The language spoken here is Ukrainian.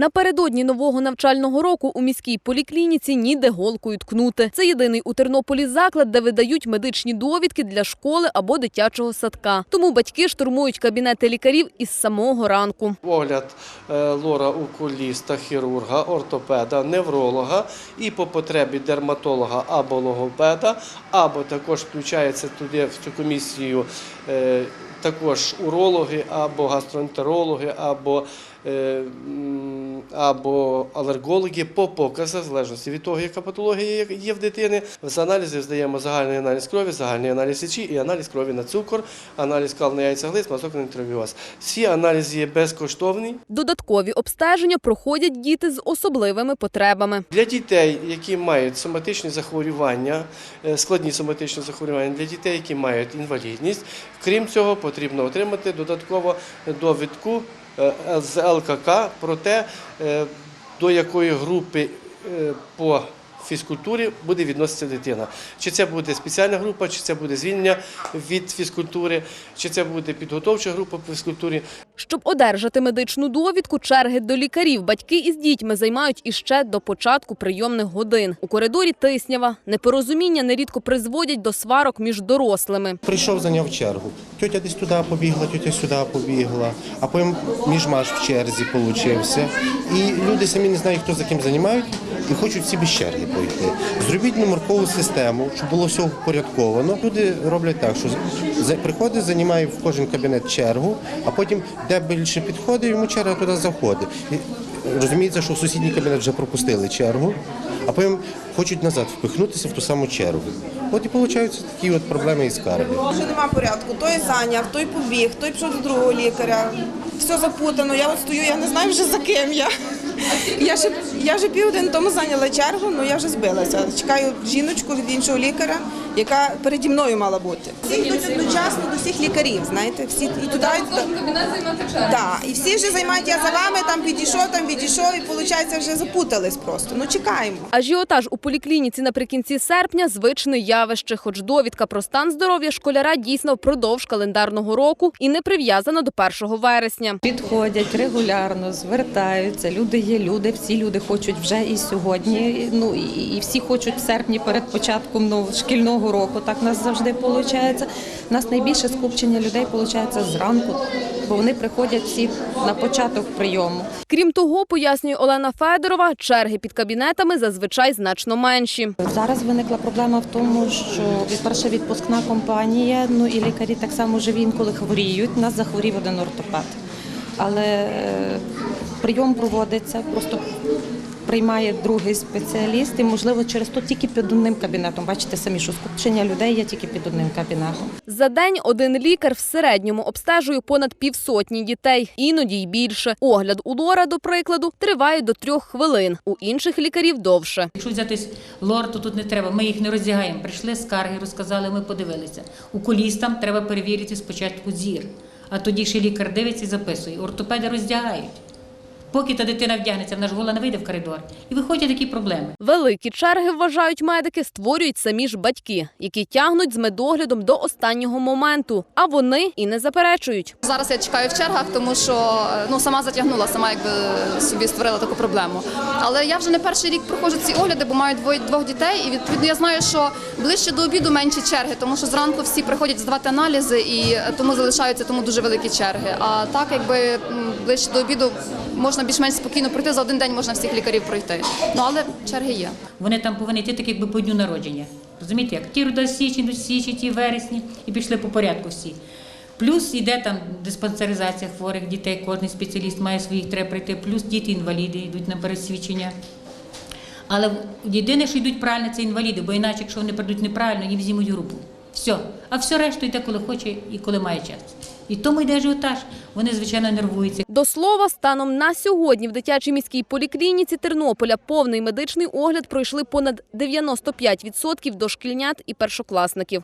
Напередодні нового навчального року у міській поліклініці ніде голкою ткнути. Це єдиний у Тернополі заклад, де видають медичні довідки для школи або дитячого садка. Тому батьки штурмують кабінети лікарів із самого ранку. Огляд е, лора окуліста, хірурга, ортопеда, невролога і по потребі дерматолога або логопеда, або також включається туди в цю комісію також урологи, або гастроентерологи, або, е, або алергологи по показах, в залежності від того, яка патологія є- в дитини. З аналізів здаємо загальний аналіз крові, загальний аналіз сечі і аналіз крові на цукор, аналіз кал на яйцеглиз, мазок на нітровіоз. Всі аналізи є безкоштовні. Додаткові обстеження проходять діти з особливими потребами. Для дітей, які мають соматичні захворювання, е, складні соматичні захворювання, для дітей, які мають інвалідність, крім цього, потрібно отримати додатково довідку е, з ЛКК про те, е, до якої групи е, по фізкультурі буде відноситися дитина. Чи це буде спеціальна група, чи це буде звільнення від фізкультури, чи це буде підготовча група по фізкультурі. Щоб одержати медичну довідку, черги до лікарів батьки із дітьми займають іще до початку прийомних годин. У коридорі тиснява. Непорозуміння нерідко призводять до сварок між дорослими. Прийшов, зайняв чергу. Тетя десь туди побігла, тетя сюди побігла, а потім міжмаш в черзі получився. І люди самі не знають, хто за ким займають, і хочуть всі без черги пройти. Зробіть номеркову систему, щоб було все впорядковано. Люди роблять так, що приходить, займає в кожен кабінет чергу, а потім, де більше підходить, йому черга туди заходить. І розуміється, що в сусідній кабінет вже пропустили чергу, а потім хочуть назад впихнутися в ту саму чергу. От і виходять такі от проблеми і скарги. Вже нема порядку. Той зайняв, той побіг, той пішов до другого лікаря. Все запутано. Я от стою, я не знаю вже за ким я. Я вже, я вже південь тому зайняла чергу, але я вже збилася. Чекаю жіночку від іншого лікаря, яка переді мною мала бути. Всі йдуть одночасно до всіх лікарів, знаєте, всі і туди. і туди. І всі вже займають, я за вами, там підійшов, там відійшов, і виходить, вже запутались просто. Ну чекаємо. Ажіотаж у поліклініці наприкінці серпня звичне явище, хоч довідка про стан здоров'я школяра дійсно впродовж календарного року і не прив'язана до 1 вересня. Підходять регулярно, звертаються. Люди є люди, всі люди хочуть вже і сьогодні. Ну і, всі хочуть в серпні перед початком ну, шкільного року. Так у нас завжди виходить. У нас найбільше скупчення людей виходить зранку, бо вони приходять всі на початок прийому. Крім того, пояснює Олена Федорова, черги під кабінетами зазвичай значно менші. Зараз виникла проблема в тому, що перша відпускна компанія, ну і лікарі так само живі інколи хворіють. У нас захворів один ортопед. Але е, прийом проводиться, просто приймає другий спеціаліст, і можливо через то тільки під одним кабінетом. Бачите самі, що скупчення людей є тільки під одним кабінетом. За день один лікар в середньому обстежує понад півсотні дітей, іноді й більше. Огляд у лора, до прикладу, триває до трьох хвилин. У інших лікарів довше. Якщо взятись лор, то тут не треба. Ми їх не роздягаємо. Прийшли скарги, розказали, ми подивилися. Укулістам треба перевірити спочатку зір, а тоді ще лікар дивиться і записує. Ортопеди роздягають. Поки та дитина вдягнеться, вона ж гола не вийде в коридор. І виходять такі проблеми. Великі черги, вважають медики, створюють самі ж батьки, які тягнуть з медоглядом до останнього моменту. А вони і не заперечують. Зараз я чекаю в чергах, тому що е, ну сама затягнула, сама якби собі створила таку проблему. Але я вже не перший рік проходжу ці огляди, бо маю двоє двох дітей, і відповідно я знаю, що ближче до обіду менші черги, тому що зранку всі приходять здавати аналізи, і е, тому залишаються тому дуже великі черги. А так, якби ближче до обіду можна більш-менш спокійно пройти за один день, можна всіх лікарів пройти. Ну але черги є. Вони там повинні йти так, якби по дню народження. Розумієте, як ті до січні, до січні, ті вересні, і пішли по порядку всі. Плюс йде там диспансеризація хворих дітей, кожен спеціаліст має своїх треба прийти, плюс діти-інваліди йдуть на пересвідчення. Але єдине, що йдуть правильно, це інваліди, бо іначе, якщо вони прийдуть неправильно, їм знімуть групу. Все. А все решту йде, коли хоче і коли має час. І тому йде ажіотаж. Вони, звичайно, нервуються. До слова, станом на сьогодні в дитячій міській поліклініці Тернополя повний медичний огляд пройшли понад 95% дошкільнят і першокласників.